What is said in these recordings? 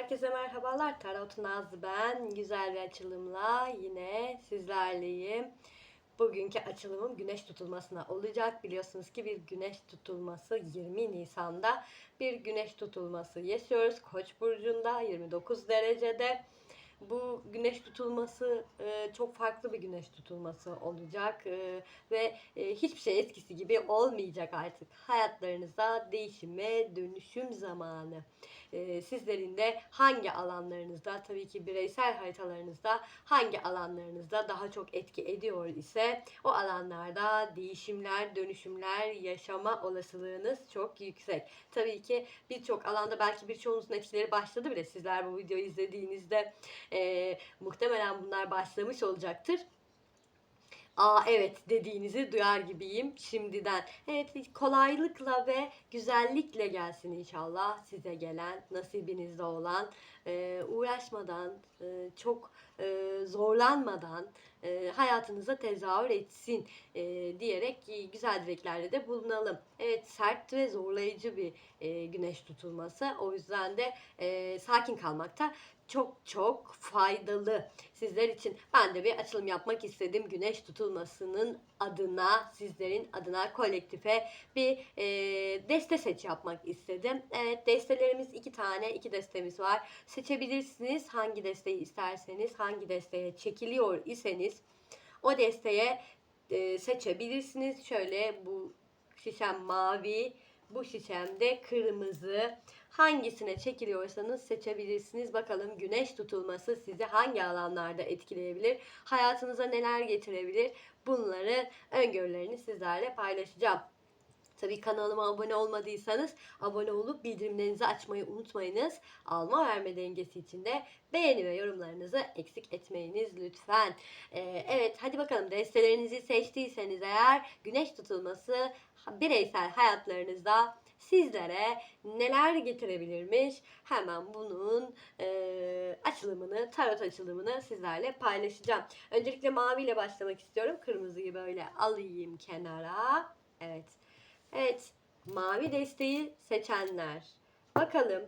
Herkese merhabalar. Tarot Nazlı ben. Güzel bir açılımla yine sizlerleyim. Bugünkü açılımım güneş tutulmasına olacak. Biliyorsunuz ki bir güneş tutulması 20 Nisan'da bir güneş tutulması yaşıyoruz. Koç burcunda 29 derecede. Bu güneş tutulması e, çok farklı bir güneş tutulması olacak E, ve e, hiçbir şey eskisi gibi olmayacak artık. Hayatlarınızda değişime, dönüşüm zamanı. E, sizlerin de hangi alanlarınızda, tabii ki bireysel haritalarınızda hangi alanlarınızda daha çok etki ediyor ise o alanlarda değişimler, dönüşümler yaşama olasılığınız çok yüksek. Tabii ki birçok alanda belki birçoğunuzun etkileri başladı bile. Sizler bu videoyu izlediğinizde e, muhtemelen bunlar başlamış olacaktır. Aa evet dediğinizi duyar gibiyim şimdiden. Evet kolaylıkla ve güzellikle gelsin inşallah size gelen nasibinizde olan e, uğraşmadan e, çok e, zorlanmadan e, hayatınıza tezahür etsin e, diyerek güzel dileklerle de bulunalım. Evet sert ve zorlayıcı bir e, güneş tutulması o yüzden de e, sakin kalmakta çok çok faydalı sizler için. Ben de bir açılım yapmak istedim. Güneş tutulmasının adına, sizlerin adına kolektife bir e, deste seç yapmak istedim. Evet destelerimiz iki tane, iki destemiz var. Seçebilirsiniz hangi desteği isterseniz, hangi desteğe çekiliyor iseniz o desteğe e, seçebilirsiniz. Şöyle bu şişem mavi, bu şişemde kırmızı. Hangisine çekiliyorsanız seçebilirsiniz. Bakalım güneş tutulması sizi hangi alanlarda etkileyebilir? Hayatınıza neler getirebilir? Bunları öngörülerini sizlerle paylaşacağım. Tabii kanalıma abone olmadıysanız abone olup bildirimlerinizi açmayı unutmayınız. Alma verme dengesi için de beğeni ve yorumlarınızı eksik etmeyiniz lütfen. Ee, evet hadi bakalım destelerinizi seçtiyseniz eğer güneş tutulması bireysel hayatlarınızda sizlere neler getirebilirmiş hemen bunun e, açılımını tarot açılımını sizlerle paylaşacağım. Öncelikle maviyle başlamak istiyorum. Kırmızıyı böyle alayım kenara. Evet. Evet, mavi desteği seçenler. Bakalım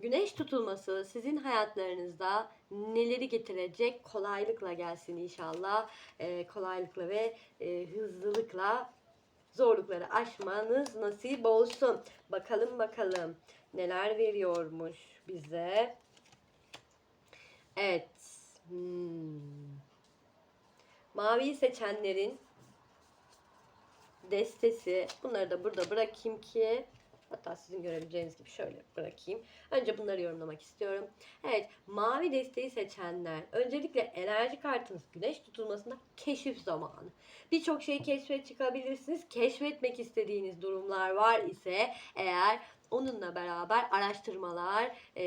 güneş tutulması sizin hayatlarınızda neleri getirecek? Kolaylıkla gelsin inşallah. Ee, kolaylıkla ve e, hızlılıkla zorlukları aşmanız nasip olsun. Bakalım bakalım neler veriyormuş bize. Evet. Hmm. Maviyi seçenlerin destesi. Bunları da burada bırakayım ki hatta sizin görebileceğiniz gibi şöyle bırakayım. Önce bunları yorumlamak istiyorum. Evet, mavi desteği seçenler. Öncelikle enerji kartınız güneş tutulmasında keşif zamanı. Birçok şeyi keşfe çıkabilirsiniz. Keşfetmek istediğiniz durumlar var ise eğer onunla beraber araştırmalar e,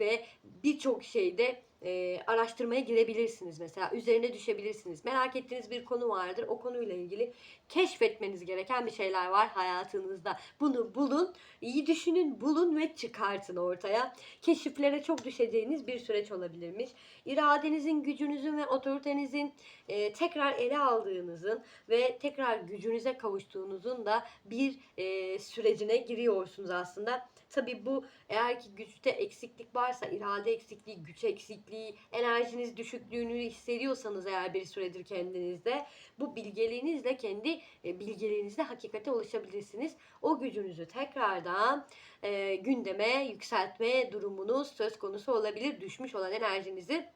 ve birçok şeyde e, araştırmaya girebilirsiniz mesela. Üzerine düşebilirsiniz. Merak ettiğiniz bir konu vardır. O konuyla ilgili keşfetmeniz gereken bir şeyler var hayatınızda. Bunu bulun, iyi düşünün, bulun ve çıkartın ortaya. Keşiflere çok düşeceğiniz bir süreç olabilirmiş. İradenizin, gücünüzün ve otoritenizin e, tekrar ele aldığınızın ve tekrar gücünüze kavuştuğunuzun da bir e, sürecine giriyorsunuz aslında. Tabi bu eğer ki güçte eksiklik varsa, irade eksikliği, güç eksikliği, enerjiniz düşüklüğünü hissediyorsanız eğer bir süredir kendinizde bu bilgeliğinizle kendi e, bilgeliğinizle hakikate ulaşabilirsiniz. O gücünüzü tekrardan e, gündeme yükseltme durumunuz söz konusu olabilir. Düşmüş olan enerjinizi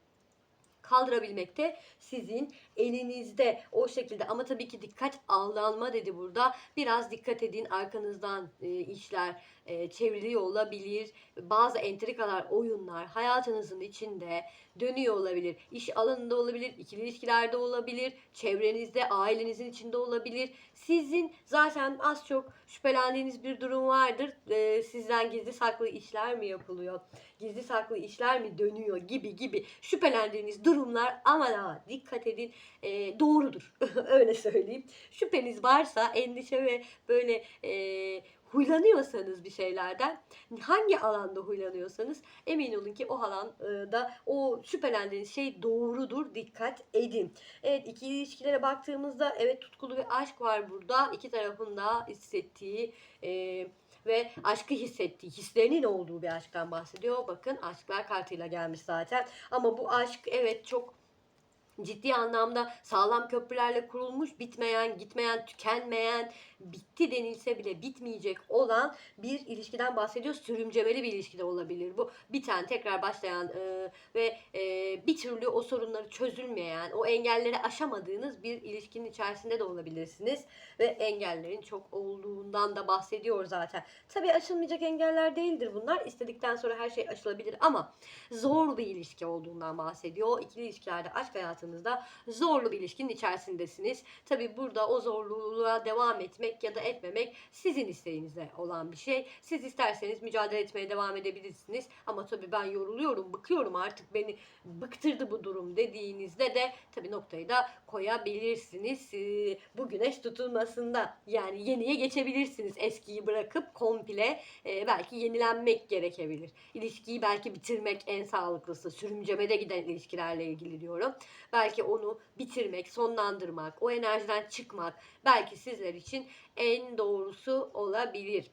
kaldırabilmekte sizin elinizde o şekilde. Ama tabii ki dikkat aldanma dedi burada. Biraz dikkat edin arkanızdan e, işler e, çevriliyor olabilir. Bazı entrikalar oyunlar hayatınızın içinde dönüyor olabilir. İş alanında olabilir ikili ilişkilerde olabilir çevrenizde ailenizin içinde olabilir. Sizin zaten az çok şüphelendiğiniz bir durum vardır. E, sizden gizli saklı işler mi yapılıyor? Gizli saklı işler mi dönüyor? Gibi gibi şüphelendiğiniz durumlar. Aman ha dikkat edin e, doğrudur öyle söyleyeyim. Şüpheniz varsa endişe ve böyle e, huylanıyorsanız bir şeylerden hangi alanda huylanıyorsanız emin olun ki o alanda o şüphelendiğiniz şey doğrudur dikkat edin. Evet ikili ilişkilere baktığımızda evet tutkulu bir aşk var burada iki tarafın da hissettiği e, ve aşkı hissettiği, hislerinin olduğu bir aşktan bahsediyor. Bakın aşklar kartıyla gelmiş zaten. Ama bu aşk evet çok ciddi anlamda sağlam köprülerle kurulmuş, bitmeyen, gitmeyen, tükenmeyen, bitti denilse bile bitmeyecek olan bir ilişkiden bahsediyor. Sürümcemeli bir ilişkide olabilir bu. Biten, tekrar başlayan e, ve e, bir türlü o sorunları çözülmeyen, o engelleri aşamadığınız bir ilişkinin içerisinde de olabilirsiniz. Ve engellerin çok olduğundan da bahsediyor zaten. Tabii aşılmayacak engeller değildir bunlar. İstedikten sonra her şey aşılabilir ama zor bir ilişki olduğundan bahsediyor. İkili ilişkilerde, aşk hayatınızda zorlu bir ilişkinin içerisindesiniz. Tabii burada o zorluğa devam etmek ya da etmemek sizin isteğinize olan bir şey. Siz isterseniz mücadele etmeye devam edebilirsiniz. Ama tabii ben yoruluyorum, bıkıyorum artık beni bıktırdı bu durum dediğinizde de tabii noktayı da koyabilirsiniz. Ee, Bu güneş tutulmasında yani yeniye geçebilirsiniz. Eskiyi bırakıp komple e, belki yenilenmek gerekebilir. İlişkiyi belki bitirmek en sağlıklısı. Sürümcemede giden ilişkilerle ilgili diyorum. Belki onu bitirmek, sonlandırmak, o enerjiden çıkmak belki sizler için en doğrusu olabilir.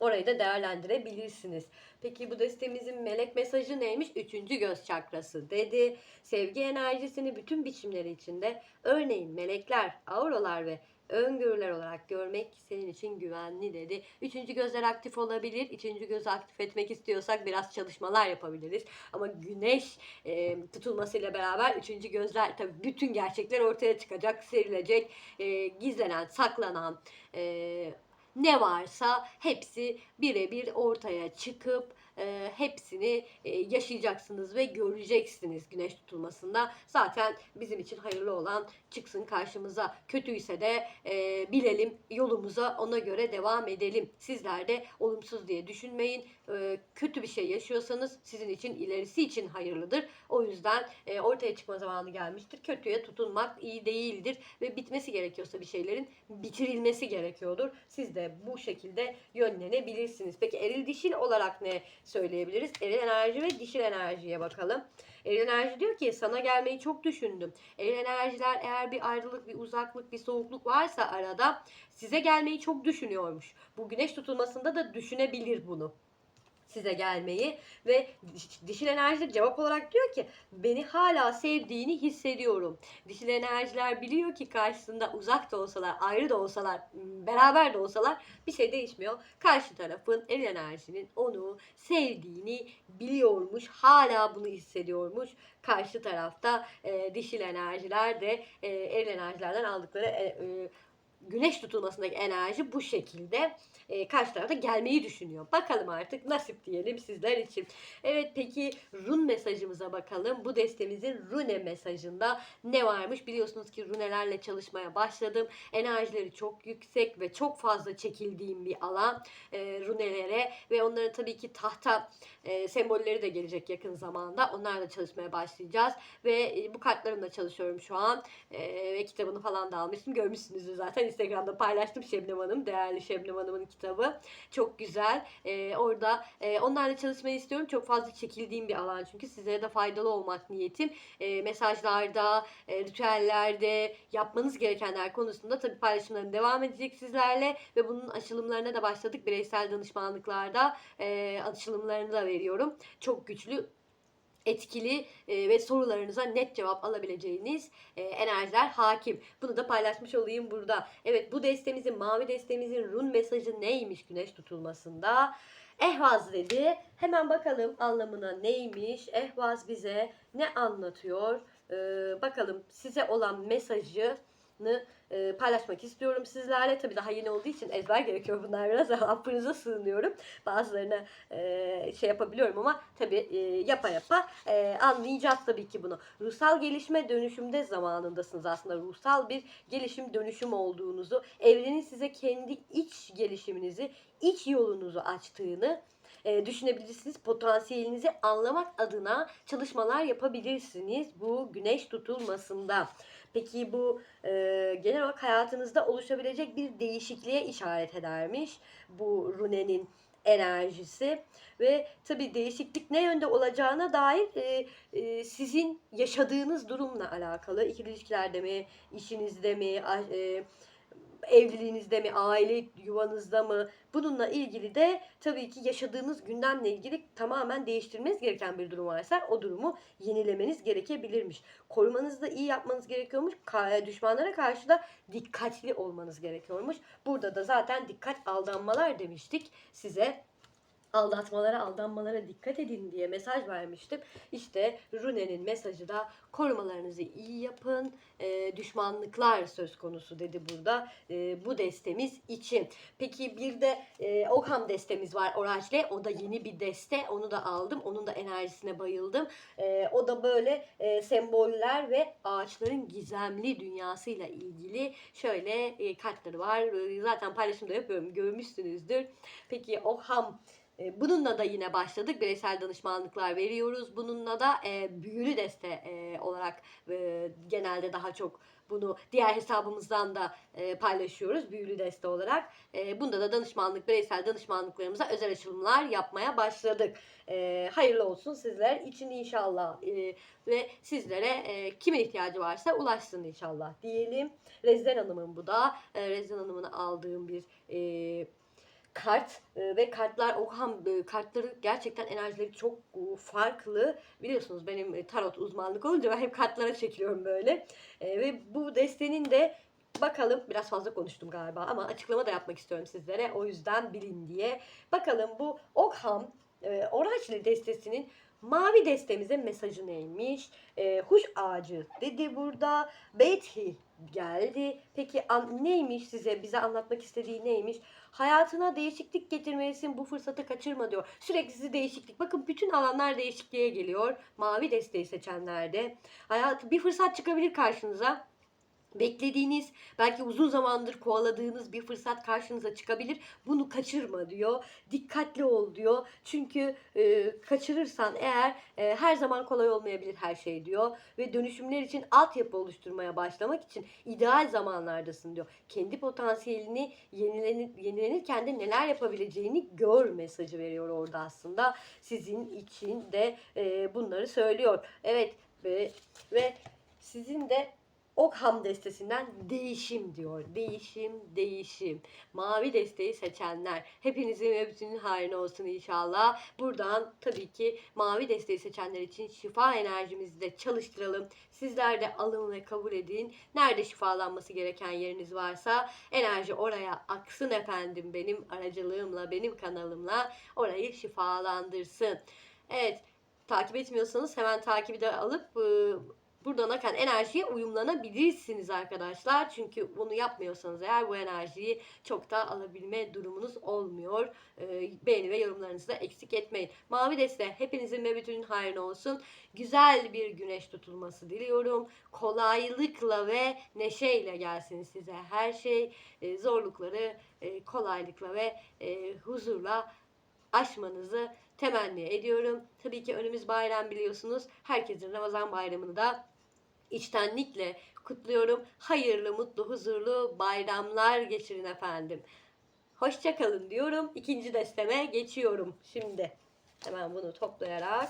Orayı da değerlendirebilirsiniz. Peki bu destemizin melek mesajı neymiş? Üçüncü göz çakrası dedi. Sevgi enerjisini bütün biçimleri içinde örneğin melekler, auralar ve öngörüler olarak görmek senin için güvenli dedi. Üçüncü gözler aktif olabilir. Üçüncü gözü aktif etmek istiyorsak biraz çalışmalar yapabiliriz. Ama güneş e, tutulmasıyla beraber üçüncü gözler tabii bütün gerçekler ortaya çıkacak, serilecek. E, gizlenen, saklanan, e, ne varsa hepsi birebir ortaya çıkıp e, hepsini e, yaşayacaksınız ve göreceksiniz güneş tutulmasında. Zaten bizim için hayırlı olan çıksın karşımıza. Kötüyse de e, bilelim yolumuza ona göre devam edelim. Sizler de olumsuz diye düşünmeyin. E, kötü bir şey yaşıyorsanız sizin için ilerisi için hayırlıdır. O yüzden e, ortaya çıkma zamanı gelmiştir. Kötüye tutunmak iyi değildir ve bitmesi gerekiyorsa bir şeylerin bitirilmesi gerekiyordur. Siz de bu şekilde yönlenebilirsiniz. Peki eril dişil olarak ne söyleyebiliriz? Eril enerji ve dişil enerjiye bakalım. Eril enerji diyor ki sana gelmeyi çok düşündüm. Eril enerjiler eğer bir ayrılık, bir uzaklık, bir soğukluk varsa arada size gelmeyi çok düşünüyormuş. Bu güneş tutulmasında da düşünebilir bunu size gelmeyi ve diş- dişil enerji cevap olarak diyor ki beni hala sevdiğini hissediyorum. Dişil enerjiler biliyor ki karşısında uzak da olsalar, ayrı da olsalar, beraber de olsalar bir şey değişmiyor. Karşı tarafın el enerjinin onu sevdiğini biliyormuş, hala bunu hissediyormuş. Karşı tarafta e, dişil enerjiler de e, el enerjilerden aldıkları e, e, güneş tutulmasındaki enerji bu şekilde e, karşı tarafta gelmeyi düşünüyor. Bakalım artık nasip diyelim sizler için. Evet peki run mesajımıza bakalım. Bu destemizin rune mesajında ne varmış? Biliyorsunuz ki runelerle çalışmaya başladım. Enerjileri çok yüksek ve çok fazla çekildiğim bir alan e, runelere ve onların tabii ki tahta e, sembolleri de gelecek yakın zamanda. Onlarla çalışmaya başlayacağız ve e, bu kartlarımla çalışıyorum şu an e, ve kitabını falan da almıştım. Görmüşsünüzdür zaten Instagram'da paylaştım Şebnem Hanım. Değerli Şebnem Hanım'ın kitabı. Çok güzel. E, orada e, onlarla çalışmayı istiyorum. Çok fazla çekildiğim bir alan çünkü sizlere de faydalı olmak niyetim. E, mesajlarda, e, ritüellerde yapmanız gerekenler konusunda tabii paylaşımlarım devam edecek sizlerle ve bunun açılımlarına da başladık. Bireysel danışmanlıklarda e, açılımlarını da veriyorum. Çok güçlü etkili e, ve sorularınıza net cevap alabileceğiniz e, enerjiler hakim. Bunu da paylaşmış olayım burada. Evet bu destemizin, mavi destemizin run mesajı neymiş güneş tutulmasında? Ehvaz dedi. Hemen bakalım anlamına neymiş? Ehvaz bize ne anlatıyor? Ee, bakalım size olan mesajını e, paylaşmak istiyorum sizlerle. Tabii daha yeni olduğu için ezber gerekiyor bunlar biraz. Affınıza sığınıyorum. Bazılarına e, şey yapabiliyorum ama tabii e, yapa yapa e, anlayacağız tabii ki bunu. Ruhsal gelişme dönüşümde zamanındasınız aslında. Ruhsal bir gelişim dönüşüm olduğunuzu, evrenin size kendi iç gelişiminizi, iç yolunuzu açtığını e, düşünebilirsiniz. Potansiyelinizi anlamak adına çalışmalar yapabilirsiniz bu güneş tutulmasında. Peki bu e, genel olarak hayatınızda oluşabilecek bir değişikliğe işaret edermiş bu runenin enerjisi ve tabi değişiklik ne yönde olacağına dair e, e, sizin yaşadığınız durumla alakalı ikili ilişkilerde mi, işinizde mi, e, evliliğinizde mi, aile yuvanızda mı? Bununla ilgili de tabii ki yaşadığınız gündemle ilgili tamamen değiştirmeniz gereken bir durum varsa o durumu yenilemeniz gerekebilirmiş. Korumanızı da iyi yapmanız gerekiyormuş. Ka- düşmanlara karşı da dikkatli olmanız gerekiyormuş. Burada da zaten dikkat aldanmalar demiştik size aldatmalara, aldanmalara dikkat edin diye mesaj vermiştim. İşte Rune'nin mesajı da korumalarınızı iyi yapın, e, düşmanlıklar söz konusu dedi burada e, bu destemiz için. Peki bir de e, Ogham destemiz var Oracle. O da yeni bir deste. Onu da aldım. Onun da enerjisine bayıldım. E, o da böyle e, semboller ve ağaçların gizemli dünyasıyla ilgili şöyle e, kartları var. Zaten paylaşımda yapıyorum. Görmüşsünüzdür. Peki Ogham e, Bununla da yine başladık. Bireysel danışmanlıklar veriyoruz. Bununla da e, büyülü deste e, olarak e, genelde daha çok bunu diğer hesabımızdan da e, paylaşıyoruz büyülü deste olarak. E, bunda da danışmanlık, bireysel danışmanlıklarımıza özel açılımlar yapmaya başladık. E, hayırlı olsun sizler için inşallah. E, ve sizlere e, kimin ihtiyacı varsa ulaşsın inşallah diyelim. Rezden Hanım'ın bu da. E, Rezden Hanım'ın aldığım bir e, kart e, ve kartlar Ogham e, kartları gerçekten enerjileri çok e, farklı. Biliyorsunuz benim tarot uzmanlık olunca ben hep kartlara çekiliyorum böyle. Ve bu destenin de bakalım biraz fazla konuştum galiba ama açıklama da yapmak istiyorum sizlere. O yüzden bilin diye. Bakalım bu Ogham e, Oracle destesinin Mavi destemize mesajı neymiş? E, huş ağacı dedi burada. Bethi geldi. Peki an, neymiş size? Bize anlatmak istediği neymiş? Hayatına değişiklik getirmelisin. Bu fırsatı kaçırma diyor. Sürekli sizi değişiklik. Bakın bütün alanlar değişikliğe geliyor. Mavi desteği seçenlerde. Hayat bir fırsat çıkabilir karşınıza beklediğiniz, belki uzun zamandır kovaladığınız bir fırsat karşınıza çıkabilir. Bunu kaçırma diyor. Dikkatli ol diyor. Çünkü e, kaçırırsan eğer e, her zaman kolay olmayabilir her şey diyor. Ve dönüşümler için altyapı oluşturmaya başlamak için ideal zamanlardasın diyor. Kendi potansiyelini yenilenir, yenilenirken de neler yapabileceğini gör mesajı veriyor orada aslında. Sizin için de e, bunları söylüyor. Evet ve, ve sizin de Ogham destesinden değişim diyor. Değişim, değişim. Mavi desteği seçenler. Hepinizin ve bütünün hayrına olsun inşallah. Buradan tabii ki mavi desteği seçenler için şifa enerjimizi de çalıştıralım. Sizler de alın ve kabul edin. Nerede şifalanması gereken yeriniz varsa enerji oraya aksın efendim benim aracılığımla, benim kanalımla orayı şifalandırsın. Evet, takip etmiyorsanız hemen takibi de alıp ıı, buradan enerjiye uyumlanabilirsiniz arkadaşlar. Çünkü bunu yapmıyorsanız eğer bu enerjiyi çok da alabilme durumunuz olmuyor. Ee, beğeni ve yorumlarınızı da eksik etmeyin. Mavi deste hepinizin ve bütünün hayrına olsun. Güzel bir güneş tutulması diliyorum. Kolaylıkla ve neşeyle gelsin size her şey. Ee, zorlukları e, kolaylıkla ve e, huzurla aşmanızı temenni ediyorum. Tabii ki önümüz bayram biliyorsunuz. Herkesin Ramazan bayramını da içtenlikle kutluyorum. Hayırlı, mutlu, huzurlu bayramlar geçirin efendim. Hoşçakalın diyorum. İkinci desteme geçiyorum şimdi. Hemen bunu toplayarak.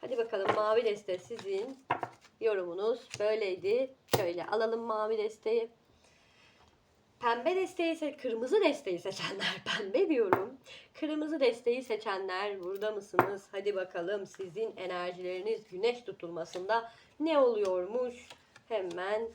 Hadi bakalım mavi deste sizin yorumunuz böyleydi. Şöyle alalım mavi desteği. Pembe desteği ise kırmızı desteği seçenler pembe diyorum. Kırmızı desteği seçenler burada mısınız? Hadi bakalım sizin enerjileriniz güneş tutulmasında ne oluyormuş? Hemen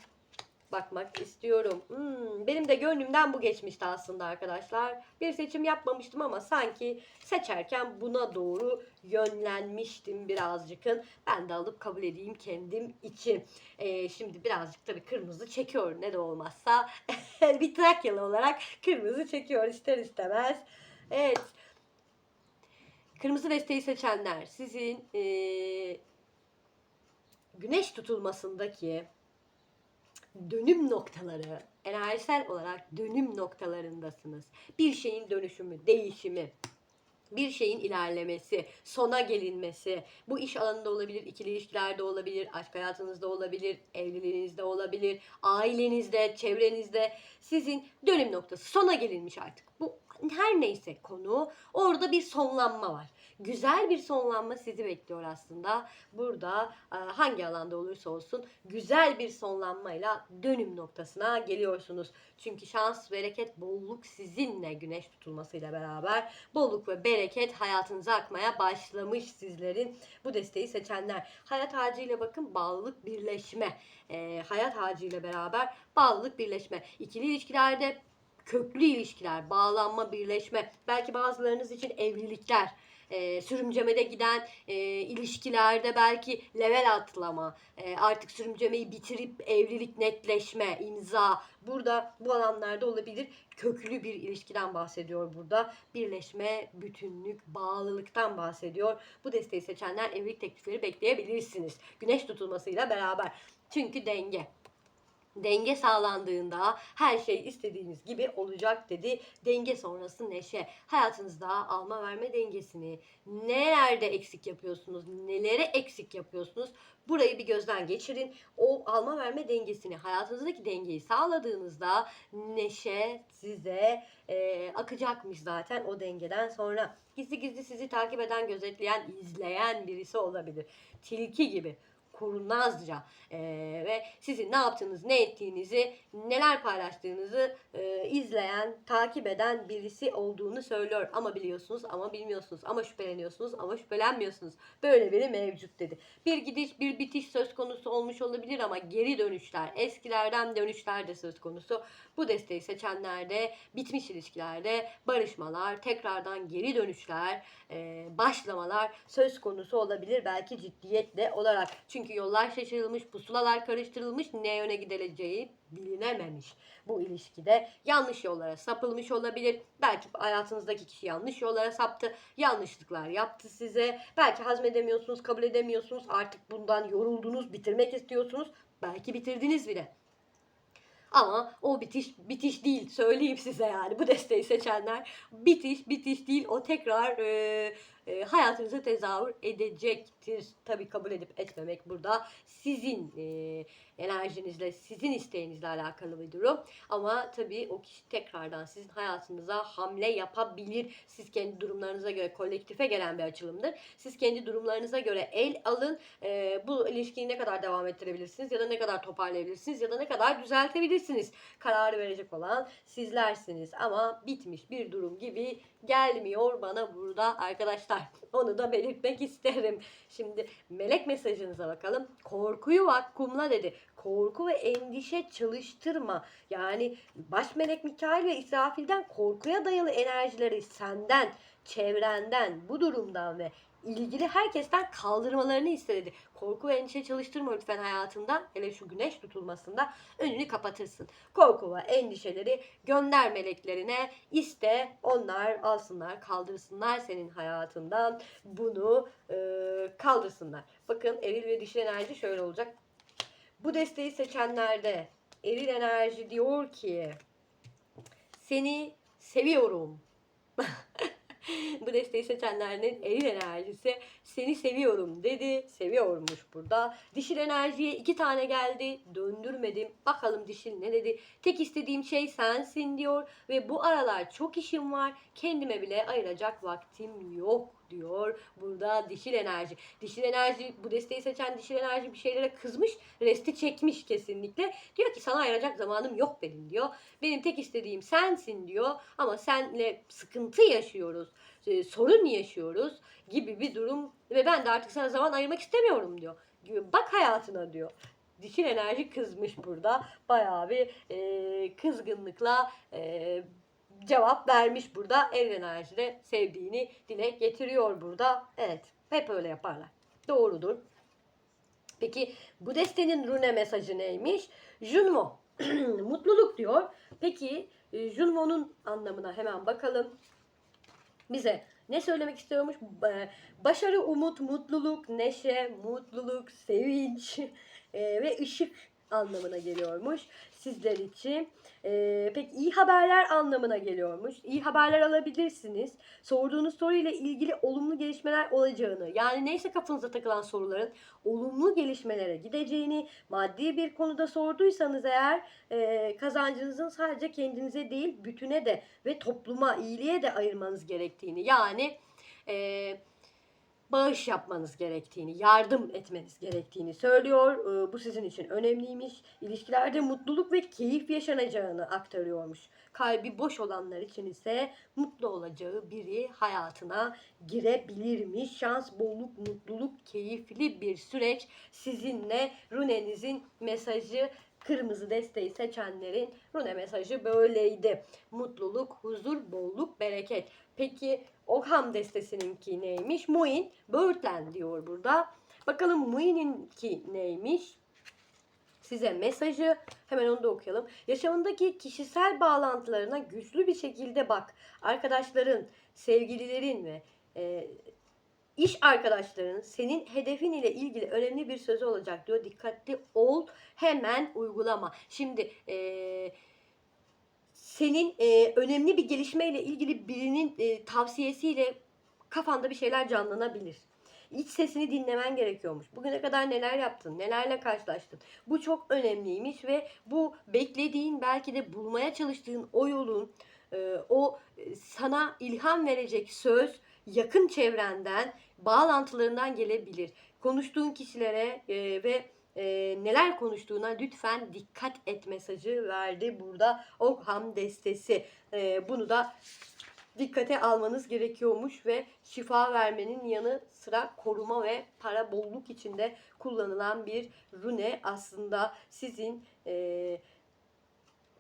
bakmak istiyorum. Hmm, benim de gönlümden bu geçmişti aslında arkadaşlar. Bir seçim yapmamıştım ama sanki seçerken buna doğru yönlenmiştim birazcıkın. Ben de alıp kabul edeyim kendim için. Ee, şimdi birazcık tabii kırmızı çekiyor ne de olmazsa. bir Trakyalı olarak kırmızı çekiyor ister istemez. Evet. Kırmızı desteği seçenler sizin ee, güneş tutulmasındaki dönüm noktaları, enerjisel olarak dönüm noktalarındasınız. Bir şeyin dönüşümü, değişimi, bir şeyin ilerlemesi, sona gelinmesi, bu iş alanında olabilir, ikili ilişkilerde olabilir, aşk hayatınızda olabilir, evliliğinizde olabilir, ailenizde, çevrenizde sizin dönüm noktası, sona gelinmiş artık. Bu her neyse konu orada bir sonlanma var. Güzel bir sonlanma sizi bekliyor aslında. Burada e, hangi alanda olursa olsun güzel bir sonlanmayla dönüm noktasına geliyorsunuz. Çünkü şans, bereket, bolluk sizinle güneş tutulmasıyla beraber bolluk ve bereket hayatınıza akmaya başlamış sizlerin bu desteği seçenler. Hayat ağacıyla bakın bağlılık, birleşme. E, hayat ağacıyla beraber bağlılık, birleşme. İkili ilişkilerde köklü ilişkiler, bağlanma, birleşme. Belki bazılarınız için evlilikler e, sürümcemede giden e, ilişkilerde belki level atlama, e, artık sürümcemeyi bitirip evlilik netleşme, imza. Burada bu alanlarda olabilir. Köklü bir ilişkiden bahsediyor burada. Birleşme, bütünlük, bağlılıktan bahsediyor. Bu desteği seçenler evlilik teklifleri bekleyebilirsiniz. Güneş tutulmasıyla beraber. Çünkü denge denge sağlandığında her şey istediğiniz gibi olacak dedi. Denge sonrası neşe. Hayatınızda alma verme dengesini nerede eksik yapıyorsunuz, nelere eksik yapıyorsunuz burayı bir gözden geçirin. O alma verme dengesini, hayatınızdaki dengeyi sağladığınızda neşe size e, akacakmış zaten o dengeden sonra. Gizli gizli sizi takip eden, gözetleyen, izleyen birisi olabilir. Tilki gibi kurnazca e, ve sizin ne yaptığınız, ne ettiğinizi, neler paylaştığınızı e, izleyen, takip eden birisi olduğunu söylüyor. Ama biliyorsunuz, ama bilmiyorsunuz, ama şüpheleniyorsunuz, ama şüphelenmiyorsunuz. Böyle biri mevcut dedi. Bir gidiş, bir bitiş söz konusu olmuş olabilir ama geri dönüşler, eskilerden dönüşler de söz konusu. Bu desteği seçenlerde, bitmiş ilişkilerde barışmalar, tekrardan geri dönüşler, e, başlamalar söz konusu olabilir belki ciddiyetle olarak. Çünkü yollar şaşırılmış, pusulalar karıştırılmış, ne yöne gidileceği bilinememiş bu ilişkide. Yanlış yollara sapılmış olabilir. Belki hayatınızdaki kişi yanlış yollara saptı. Yanlışlıklar yaptı size. Belki hazmedemiyorsunuz, kabul edemiyorsunuz. Artık bundan yoruldunuz, bitirmek istiyorsunuz. Belki bitirdiniz bile. Ama o bitiş bitiş değil söyleyeyim size yani bu desteği seçenler bitiş bitiş değil o tekrar e, e, hayatınıza tezahür edecektir. Tabi kabul edip etmemek burada sizin e, enerjinizle, sizin isteğinizle alakalı bir durum. Ama tabi o kişi tekrardan sizin hayatınıza hamle yapabilir. Siz kendi durumlarınıza göre kolektife gelen bir açılımdır. Siz kendi durumlarınıza göre el alın. E, bu ilişkiyi ne kadar devam ettirebilirsiniz ya da ne kadar toparlayabilirsiniz ya da ne kadar düzeltebilirsiniz. Kararı verecek olan sizlersiniz. Ama bitmiş bir durum gibi gelmiyor bana burada arkadaşlar. Onu da belirtmek isterim. Şimdi melek mesajınıza bakalım. Korkuyu vakkumla dedi. Korku ve endişe çalıştırma. Yani baş melek Mikail ve İsrafil'den korkuya dayalı enerjileri senden, çevrenden, bu durumdan ve ilgili herkesten kaldırmalarını istedi. Korku ve endişe çalıştırma lütfen hayatında. Hele şu güneş tutulmasında önünü kapatırsın. Korku ve endişeleri gönder meleklerine. iste onlar alsınlar, kaldırsınlar senin hayatından. Bunu e, kaldırsınlar. Bakın eril ve dişil enerji şöyle olacak. Bu desteği seçenlerde eril enerji diyor ki seni seviyorum. bu desteği seçenlerin eril enerjisi seni seviyorum dedi. Seviyormuş burada. Dişil enerjiye iki tane geldi. Döndürmedim. Bakalım dişil ne dedi. Tek istediğim şey sensin diyor. Ve bu aralar çok işim var. Kendime bile ayıracak vaktim yok diyor. Burada dişil enerji. Dişil enerji bu desteği seçen dişil enerji bir şeylere kızmış. Resti çekmiş kesinlikle. Diyor ki sana ayıracak zamanım yok benim diyor. Benim tek istediğim sensin diyor. Ama senle sıkıntı yaşıyoruz. e, sorun yaşıyoruz gibi bir durum ve ben de artık sana zaman ayırmak istemiyorum diyor. Bak hayatına diyor. Dişil enerji kızmış burada. Bayağı bir e, kızgınlıkla e, cevap vermiş burada. El enerjide sevdiğini dile getiriyor burada. Evet. Hep öyle yaparlar. Doğrudur. Peki bu destenin rune mesajı neymiş? Junmo. Mutluluk diyor. Peki e, Junmo'nun anlamına hemen bakalım. Bize ne söylemek istiyormuş? Ba- Başarı, umut, mutluluk, neşe, mutluluk, sevinç e, ve ışık anlamına geliyormuş sizler için. E, peki iyi haberler anlamına geliyormuş. İyi haberler alabilirsiniz. Sorduğunuz soruyla ilgili olumlu gelişmeler olacağını, yani neyse kafanıza takılan soruların olumlu gelişmelere gideceğini, maddi bir konuda sorduysanız eğer e, kazancınızın sadece kendinize değil bütüne de ve topluma, iyiliğe de ayırmanız gerektiğini, yani e, bağış yapmanız gerektiğini, yardım etmeniz gerektiğini söylüyor. Ee, Bu sizin için önemliymiş. İlişkilerde mutluluk ve keyif yaşanacağını aktarıyormuş. Kalbi boş olanlar için ise mutlu olacağı biri hayatına girebilirmiş. Şans, bolluk, mutluluk, keyifli bir süreç sizinle Rune'nizin mesajı kırmızı desteği seçenlerin Rune mesajı böyleydi. Mutluluk, huzur, bolluk, bereket. Peki Ogham destesininki neymiş? Muin Birdland diyor burada. Bakalım Muin'inki neymiş? Size mesajı hemen onu da okuyalım. Yaşamındaki kişisel bağlantılarına güçlü bir şekilde bak. Arkadaşların, sevgililerin ve e, iş arkadaşlarının senin hedefin ile ilgili önemli bir sözü olacak diyor. Dikkatli ol, hemen uygulama. Şimdi eee senin e, önemli bir gelişmeyle ilgili birinin e, tavsiyesiyle kafanda bir şeyler canlanabilir. İç sesini dinlemen gerekiyormuş. Bugüne kadar neler yaptın, nelerle karşılaştın. Bu çok önemliymiş ve bu beklediğin, belki de bulmaya çalıştığın o yolun, e, o sana ilham verecek söz yakın çevrenden, bağlantılarından gelebilir. Konuştuğun kişilere e, ve e, neler konuştuğuna lütfen dikkat et mesajı verdi burada Ogham destesi. E, bunu da dikkate almanız gerekiyormuş ve şifa vermenin yanı sıra koruma ve para bolluk içinde kullanılan bir rune aslında sizin e,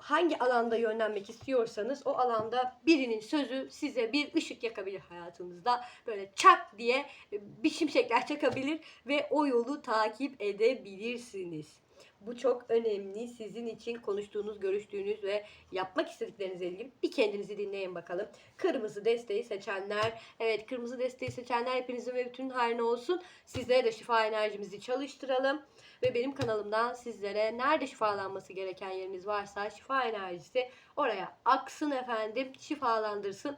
hangi alanda yönlenmek istiyorsanız o alanda birinin sözü size bir ışık yakabilir hayatınızda. Böyle çak diye bir şimşekler çakabilir ve o yolu takip edebilirsiniz. Bu çok önemli sizin için konuştuğunuz, görüştüğünüz ve yapmak istediklerinizle ilgili bir kendinizi dinleyin bakalım. Kırmızı desteği seçenler, evet kırmızı desteği seçenler hepinizin ve bütün hayrına olsun. Sizlere de şifa enerjimizi çalıştıralım. Ve benim kanalımdan sizlere nerede şifalanması gereken yeriniz varsa şifa enerjisi oraya aksın efendim, şifalandırsın.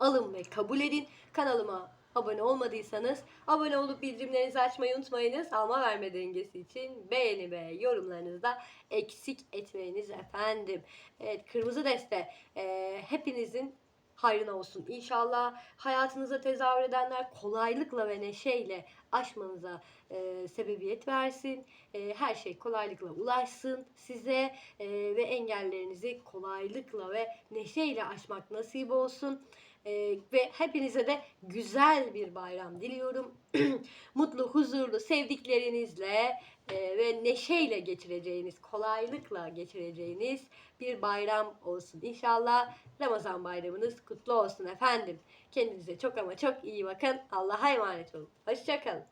Alın ve kabul edin. Kanalıma abone olmadıysanız abone olup bildirimlerinizi açmayı unutmayınız. Alma verme dengesi için beğeni ve yorumlarınızı da eksik etmeyiniz efendim. Evet kırmızı deste eee, hepinizin hayrına olsun. İnşallah hayatınıza tezahür edenler kolaylıkla ve neşeyle aşmanıza eee, sebebiyet versin. Eee, her şey kolaylıkla ulaşsın size eee, ve engellerinizi kolaylıkla ve neşeyle aşmak nasip olsun. Ee, ve hepinize de güzel bir bayram diliyorum. Mutlu, huzurlu, sevdiklerinizle e, ve neşeyle geçireceğiniz, kolaylıkla geçireceğiniz bir bayram olsun. İnşallah Ramazan bayramınız kutlu olsun efendim. Kendinize çok ama çok iyi bakın. Allah'a emanet olun. Hoşçakalın.